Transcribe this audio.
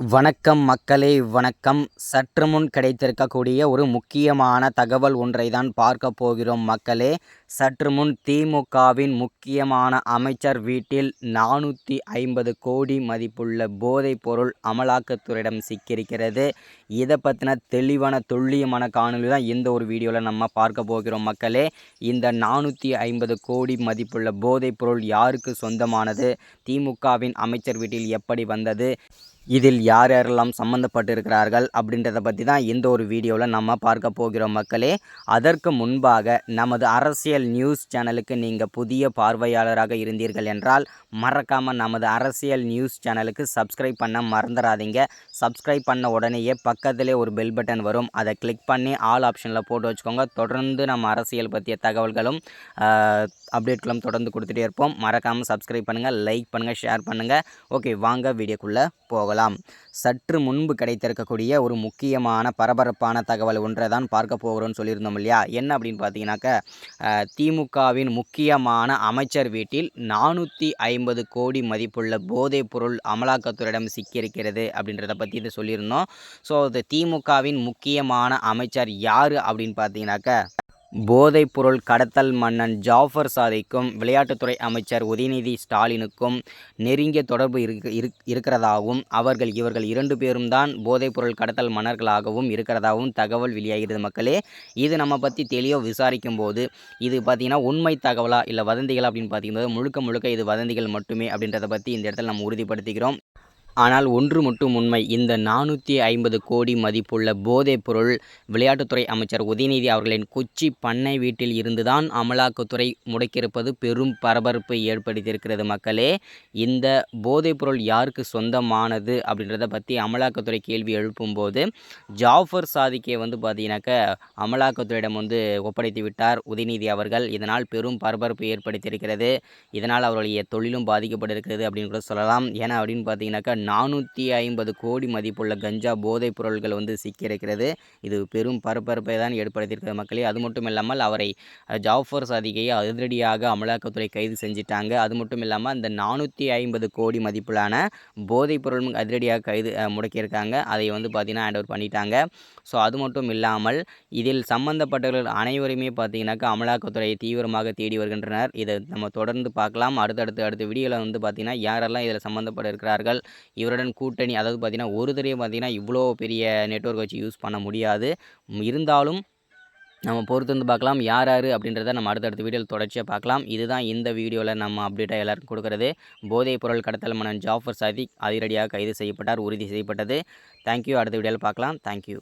வணக்கம் மக்களே வணக்கம். சற்று முன் கிடைத்திருக்கக்கூடிய ஒரு முக்கியமான தகவல் ஒன்றை தான் பார்க்க போகிறோம் மக்களே. சற்று முன் திமுகவின் முக்கியமான அமைச்சர் வீட்டில் நானூற்றி ஐம்பது கோடி மதிப்புள்ள போதைப் பொருள் அமலாக்கத்துறையிடம் சிக்கியிருக்கிறது. இதை பற்றின தெளிவான துல்லியமான காணொலி தான் இந்த ஒரு வீடியோவில் நம்ம பார்க்க போகிறோம் மக்களே. இந்த நானூற்றி ஐம்பது கோடி மதிப்புள்ள போதைப் பொருள் யாருக்கு சொந்தமானது? திமுகவின் அமைச்சர் வீட்டில் எப்படி வந்தது? இதில் யார் யாரெல்லாம் சம்மந்தப்பட்டிருக்கிறார்கள் அப்படின்றத பற்றி தான் இந்த ஒரு வீடியோவில் நம்ம பார்க்க போகிறோம் மக்களே. அதற்கு முன்பாக நமது அரசியல் நியூஸ் சேனலுக்கு நீங்கள் புதிய பார்வையாளராக இருந்தீர்கள் என்றால் மறக்காமல் நமது அரசியல் நியூஸ் சேனலுக்கு சப்ஸ்கிரைப் பண்ண மறந்துடாதீங்க. சப்ஸ்கிரைப் பண்ண உடனேயே பக்கத்திலே ஒரு பெல் பட்டன் வரும். அதை கிளிக் பண்ணி ஆல் ஆப்ஷனில் போட்டு வச்சுக்கோங்க. தொடர்ந்து நம்ம அரசியல் பற்றிய தகவல்களும் அப்டேட்களும் தொடர்ந்து கொடுத்துட்டே இருப்போம். மறக்காமல் சப்ஸ்கிரைப் பண்ணுங்கள் லைக் பண்ணுங்கள் ஷேர் பண்ணுங்கள் ஓகே வாங்க வீடியோக்குள்ளே போகலாம். சற்று முன்பு கிடைத்திருக்கக்கூடிய ஒரு முக்கியமான பரபரப்பான தகவல் ஒன்றை தான் பார்க்க போகிறோம்னு சொல்லியிருந்தோம் இல்லையா? என்ன அப்படின்னு பார்த்தீங்கன்னாக்க திமுகவின் முக்கியமான அமைச்சர் வீட்டில் நானூற்றி ஐம்பது கோடி மதிப்புள்ள போதைப் பொருள் அமலாக்கத்துறையிடம் சிக்கியிருக்கிறது அப்படின்றத பற்றி இது சொல்லியிருந்தோம். ஸோ திமுகவின் முக்கியமான அமைச்சர் யார் அப்படின்னு பார்த்தீங்கன்னாக்க போதைப்பொருள் கடத்தல் மன்னன் ஜாஃபர் சாதிக்கும் விளையாட்டுத்துறை அமைச்சர் உதயநிதி ஸ்டாலினுக்கும் நெருங்கிய தொடர்பு இருக்- இருக்கிறதாகவும் அவர்கள் இவர்கள் இரண்டு பேரும் தான் போதைப்பொருள் கடத்தல் மன்னர்களாகவும் இருக்கிறதாகவும் தகவல் வெளியாகிறது மக்களே. இது நம்ம பற்றி தெளிவாக விசாரிக்கும் போது இது பார்த்திங்கன்னா உண்மை தகவலா இல்லை வதந்திகள் அப்படின்னு பார்த்திங்கன்னா முழுக்க முழுக்க இது வதந்திகள் மட்டுமே அப்படின்றத பற்றி இந்த இடத்துல நம்ம உறுதிப்படுத்திக்கிறோம். ஆனால் ஒன்று மட்டும் உண்மை. இந்த நானூற்றி ஐம்பது கோடி மதிப்புள்ள போதைப் பொருள் விளையாட்டுத்துறை அமைச்சர் உதயநிதி அவர்களின் கொச்சி பண்ணை வீட்டில் இருந்துதான் அமலாக்கத்துறை முடக்கியிருப்பது பெரும் பரபரப்பை ஏற்படுத்தியிருக்கிறது மக்களே. இந்த போதைப் பொருள் யாருக்கு சொந்தமானது அப்படின்றத பற்றி அமலாக்கத்துறை கேள்வி எழுப்பும்போது ஜாஃபர் சாதிக்கே வந்து பார்த்தீங்கன்னாக்க அமலாக்கத்துறையிடம் வந்து ஒப்படைத்து விட்டார் உதயநிதி அவர்கள். இதனால் பெரும் பரபரப்பு ஏற்படுத்தியிருக்கிறது. இதனால் அவருடைய தொழிலும் பாதிக்கப்பட்டிருக்கிறது அப்படின்னு கூட சொல்லலாம். ஏன்னா அப்படின்னு பார்த்தீங்கன்னாக்கா நானூற்றி ஐம்பது கோடி மதிப்புள்ள கஞ்சா போதைப் பொருள்கள் வந்து சிக்கியிருக்கிறது. இது பெரும் பரபரப்பை தான் ஏற்படுத்தியிருக்கிறது மக்களே. அது மட்டும் இல்லாமல் அவரை ஜாஃபர் சாதிகையை அதிரடியாக அமலாக்கத்துறை கைது செஞ்சிட்டாங்க. அது மட்டும் இல்லாமல் அந்த நானூற்றி ஐம்பது கோடி மதிப்பிலான போதைப் பொருள் அதிரடியாக கைது முடக்கியிருக்காங்க. அதை வந்து பார்த்திங்கன்னா ஹேண்ட் ஓவர் பண்ணிட்டாங்க. ஸோ அது மட்டும் இல்லாமல் இதில் சம்பந்தப்பட்டவர்கள் அனைவருமே பார்த்தீங்கன்னாக்கா அமலாக்கத்துறையை தீவிரமாக தேடி வருகின்றனர். இதை நம்ம தொடர்ந்து பார்க்கலாம். அடுத்தடுத்து அடுத்த வீடியோவில் வந்து பார்த்திங்கன்னா யாரெல்லாம் இதில் சம்மந்தப்பட்டிருக்கிறார்கள் இவருடன் கூட்டணி அதாவது பார்த்திங்கன்னா ஒரு பார்த்திங்கன்னா இவ்வளோ பெரிய நெட்வொர்க் வச்சு யூஸ் பண்ண முடியாது. இருந்தாலும் நம்ம பொறுத்து வந்து பார்க்கலாம் யார் யார் அப்படின்றத நம்ம அடுத்தடுத்த வீடியோவில் தொடர்ச்சியாக பார்க்கலாம். இதுதான் இந்த வீடியோவில் நம்ம அப்டேட்டாக எல்லாருக்கும் கொடுக்குறது. போதைப் பொருள் கடத்தல் மன்னன் ஜாஃபர் சாதிக் அதிரடியாக கைது செய்யப்பட்டார் உறுதி செய்யப்பட்டது. தேங்க்யூ அடுத்த வீடியோவில் பார்க்கலாம். தேங்க்யூ